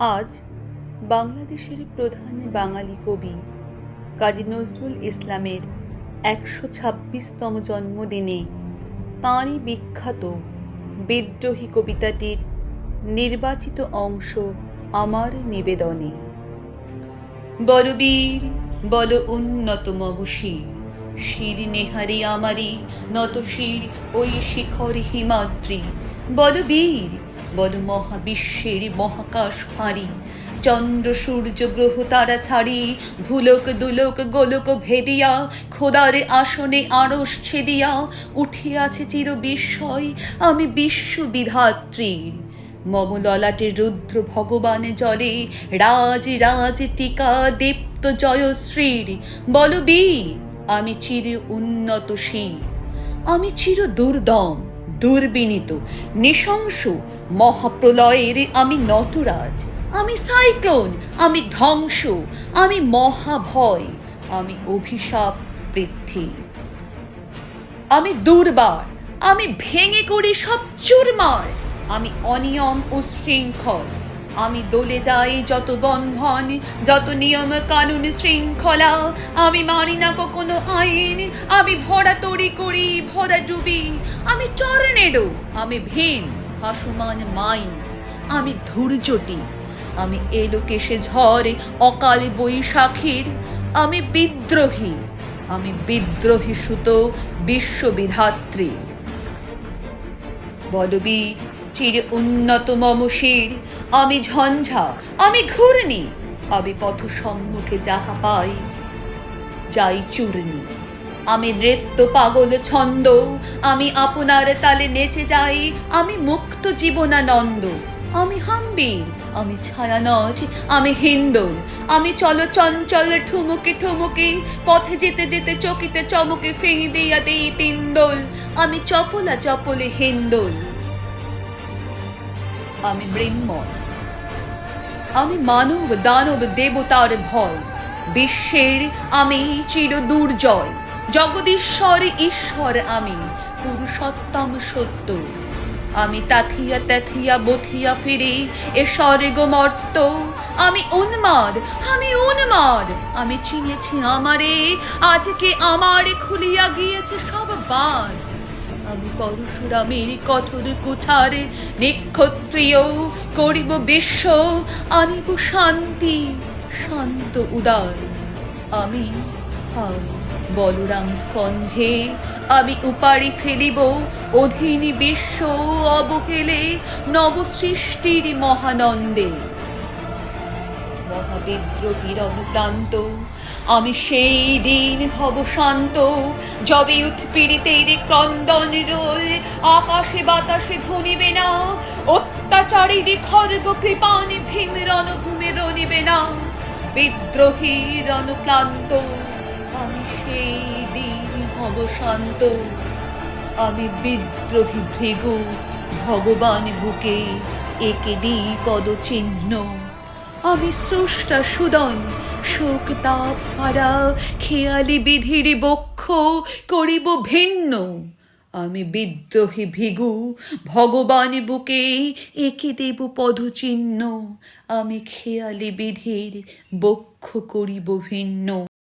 আজ বাংলাদেশের প্রধান বাঙালি কবি কাজী নজরুল ইসলামের একশো ছাব্বিশতম জন্মদিনে তাঁরই বিখ্যাত বিদ্রোহী কবিতাটির নির্বাচিত অংশ আমার নিবেদনে। বলবীর, বল উন্নত মবশির শির নেহারি আমারি নত শির, ওই শিখর হিমাদ্রি। বলবীর বল মহাবিশ্বের মহাকাশ ফাঁড়ি চন্দ্র, সূর্য, গ্রহ তারা ছাড়ি, ভুলক, দুলক, গোলক ভেদিয়া, খোদার আসনে আড়স ছেদিয়া উঠিয়াছে চির বিস্ময়, আমি বিশ্ববিধাত্রীর। মম ললাটে রুদ্র ভগবান জলে, রাজ রাজ টিকা, দীপ্ত জয়শ্রীর। বলবীর আমি চির উন্নত শির আমি চির দুর্দম। দুর্বিনীত, নৃশংস মহাপ্রলয়ের আমি নটরাজ, আমি সাইক্লোন, আমি ধ্বংস, আমি মহাভয়, আমি অভিশাপ পৃথ্বী আমি দুর্বার, আমি ভেঙে করি সব চুরমার, আমি অনিয়ম ও শৃঙ্খল। আমি দোলে যাই যত বন্ধন, যত নিয়ম কানুন শৃঙ্খলা। আমি মানি না কখনো আইন, আমি ভরা তড়ি করি, ভরা ডুবি। আমি টর্নেডো আমি ভীম, ভাসমান মাইন। আমি ধৈর্যটি আমি এলো কেশে ঝড় অকাল বৈশাখীর। আমি বিদ্রোহী আমি বিদ্রোহী সুতো বিশ্ববিধাত্রী বলবি চির উন্নত মমশির আমি ঝঞ্ঝা, আমি ঘূর্ণি, আমি পথ সম্মুখে যাহা পাই, যাই চূর্ণি। আমি নৃত্য, পাগল, ছন্দ, আমি আপনার তালে নেচে যাই, আমি মুক্ত জীবনানন্দ। আমি হাম্বির, আমি ছায়ানট আমি হিন্দোল আমি চল চঞ্চল ঠুমুকে ঠুমুকে, পথে যেতে যেতে চকিতে চমকে ফেঙে দিয়া দেই তিন তিন্দোল আমি চপলা চপলে হিন্দোল। আমি মৃন্ময় আমি মানব, দানব, দেবতার ভয়। বিশ্বের আমি চির দুর্জয়। জগদীশ্বর, ঈশ্বর আমি, পুরুষোত্তম সত্য। আমি তাথিয়া তাথিয়া বথিয়া ফিরে, এ স্বর্গ মর্ত আমি উন্মাদ আমি উন্মাদ। আমি চিনেছি আমারে, আজকে আমারে খুলিয়া গিয়েছে সব বাদ আমি পরশুরামের কঠোর কুঠার নিক্ষত্রিয়, করিব বিশ্ব, আনিব শান্তি, শান্ত উদার। আমি হার বলরাম স্কন্ধে আমি উপারি ফেলিব, অধীনী বিশ্ব অবহেলে নবসৃষ্টির মহানন্দে। মহাবিদ্রোহীর অনুপ্রান্ত আমি সেই দিন হব শান্ত, যবে উৎপীড়িতের ক্রন্দন রোল, আকাশে বাতাসে ধনিবে না অত্যাচারীর খর্গ কৃপান ভীম রণভূমে রনিবে না। বিদ্রোহীর অনুক্লান্ত আমি সেই দিন হব শান্ত। আমি বিদ্রোহী ভৃগু, ভগবান বুকে একে দিই পদচিহ্ন। আমি স্রষ্টা সুদন, শোক তাপ হারা, খেয়ালি বিধির বক্ষ করিব ভিন্ন। আমি বিদ্রোহী ভিগু, ভগবান বুকে একে দেব পদচিহ্ন। আমি খেয়ালি বিধির বক্ষ করিব ভিন্ন।